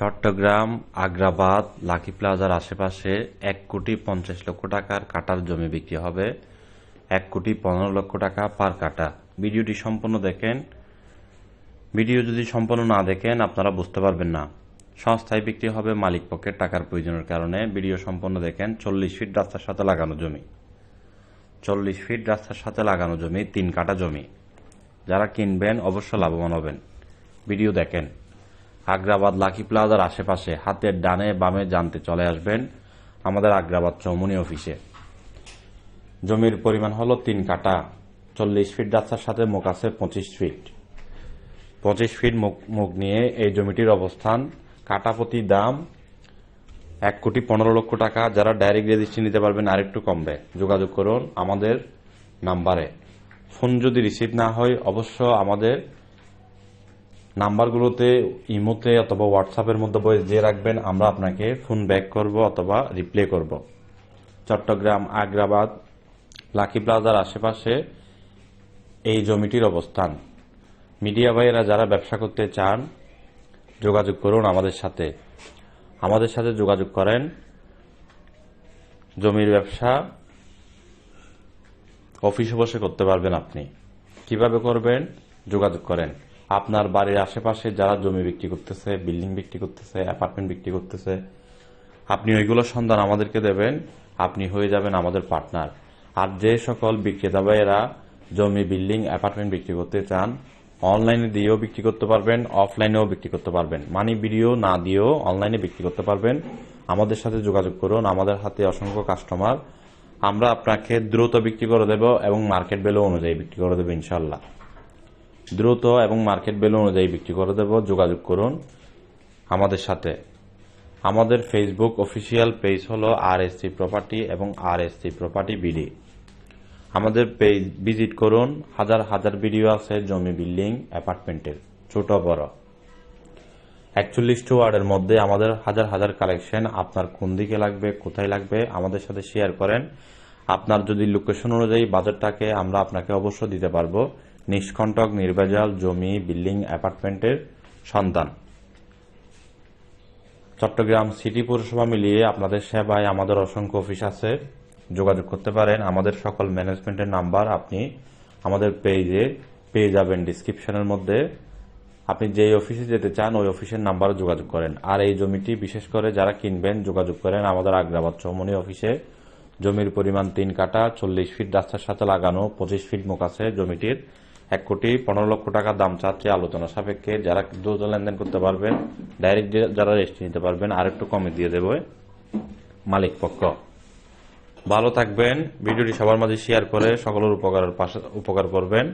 Chittagong, Agrabad, lucky প্লাজার আশেপাশে এক কোটি পঞ্চাশ লক্ষ টাকার কাটার জমি বিক্রি হবে। এক কোটি পনেরো লক্ষ টাকা পার কাটা। ভিডিওটি সম্পূর্ণ দেখেন। ভিডিও যদি সম্পূর্ণ না দেখেন, আপনারা বুঝতে পারবেন না। সংস্থায় বিক্রি হবে মালিক পক্ষের টাকার প্রয়োজনের কারণে। ভিডিও সম্পূর্ণ দেখেন। চল্লিশ ফিট রাস্তার সাথে লাগানো জমি। চল্লিশ ফিট রাস্তার সাথে লাগানো জমি, তিন কাটা জমি। যারা কিনবেন, অবশ্য লাভবান হবেন। ভিডিও দেখেন। আগ্রাবাদ লাকি প্লাজার আশেপাশে, হাতের ডানে বামে জানতে চলে আসবেন আমাদের আগ্রাবাদ চৌমুনি অফিসে। জমির পরিমাণ হলো তিন কাটা চল্লিশ ফিট রাস্তার সাথে মুখ আছে পঁচিশ ফিট। পঁচিশ ফিট মুখ নিয়ে এই জমিটির অবস্থান। কাটাপতি দাম এক কোটি পনেরো লক্ষ টাকা। যারা ডাইরেক্ট রেজিস্ট্রি নিতে পারবেন আরেকটু কমবে। যোগাযোগ করুন আমাদের নাম্বারে। ফোন যদি রিসিভ না হয়, অবশ্য আমাদের নাম্বারগুলোতে, ইমোতে অথবা হোয়াটসঅ্যাপের মধ্যে বয়স দিয়ে রাখবেন, আমরা আপনাকে ফোন ব্যাক করব অথবা রিপ্লে করব। চট্টগ্রাম, আগ্রাবাদ, লাকি প্লাজার আশেপাশে এই জমিটির অবস্থান। মিডিয়া ভাইয়েরা যারা ব্যবসা করতে চান, যোগাযোগ করুন আমাদের সাথে। আমাদের সাথে যোগাযোগ করেন। জমির ব্যবসা অফিসে বসে করতে পারবেন আপনি। কীভাবে করবেন? যোগাযোগ করেন। আপনার বাড়ির আশেপাশে যারা জমি বিক্রি করতেছে, বিল্ডিং বিক্রি করতেছে অ্যাপার্টমেন্ট বিক্রি করতেছে, আপনি ওইগুলো সন্ধান আমাদেরকে দেবেন, আপনি হয়ে যাবেন আমাদের পার্টনার আর যে সকল বিক্রেতা ভাইয়েরা জমি, বিল্ডিং অ্যাপার্টমেন্ট বিক্রি করতে চান অনলাইনে দিয়েও বিক্রি করতে পারবেন অফলাইনেও বিক্রি করতে পারবেন। মানি ভিডিও না দিয়েও অনলাইনে বিক্রি করতে পারবেন। আমাদের সাথে যোগাযোগ করুন, আমাদের হাতে অসংখ্য কাস্টমার আমরা আপনাকে দ্রুত বিক্রি করে দেব এবং মার্কেট ভ্যালু অনুযায়ী বিক্রি করে দেবো ইনশাল্লাহ দ্রুত এবং মার্কেট ভ্যালু অনুযায়ী বিক্রি করে দেব। যোগাযোগ করুন আমাদের সাথে। আমাদের ফেসবুক অফিসিয়াল পেজ হলো আর এস সি প্রপার্টি এবং R S C property BD আমাদের পেজ ভিজিট করুন। হাজার হাজার ভিডিও আছে জমি, বিল্ডিং, অ্যাপার্টমেন্টের, ছোট বড়। একচল্লিশটি ওয়ার্ডের মধ্যে আমাদের হাজার হাজার কালেকশন আপনার কোন দিকে লাগবে, কোথায় লাগবে, আমাদের সাথে শেয়ার করেন। আপনার যদি লোকেশন অনুযায়ী বাজারটাকে আমরা আপনাকে অবশ্য দিতে পারব। নিষ্কণ্টক, নির্ভেজাল, জমি, বিল্ডিং, অ্যাপার্টমেন্টের সন্ধান চট্টগ্রাম সিটি পৌরসভা মিলিয়ে আপনাদের সেবায় আমাদের অসংখ্য অফিস আছে। যোগাযোগ করতে পারেন। আমাদের সকল ম্যানেজমেন্টের নাম্বার আপনি আমাদের পেজে পেয়ে যাবেন ডিসক্রিপশনের মধ্যে। আপনি যেই অফিসে যেতে চান, ওই অফিসের নাম্বারে যোগাযোগ করেন। আর এই জমিটি বিশেষ করে যারা কিনবেন, যোগাযোগ করেন আমাদের আগ্রাবাদ চৌমনি অফিসে। জমির পরিমাণ তিন কাটা চল্লিশ ফিট রাস্তার সাথে লাগানো, পঁচিশ ফিট মুখ আছে জমিটির। এক কোটি পনেরো লক্ষ টাকা দাম চাচ্ছে আলোচনা সাপেক্ষে। যারা দ্রুত লেনদেন করতে পারবেন ডাইরেক্ট যারা রেজিস্ট্রি নিতে পারবেন, আর একটু কমে দিয়ে দেবে মালিক পক্ষ। ভালো থাকবেন, ভিডিওটি সবার মাঝে শেয়ার করে সকলের উপকারের পাশে উপকার করবেন।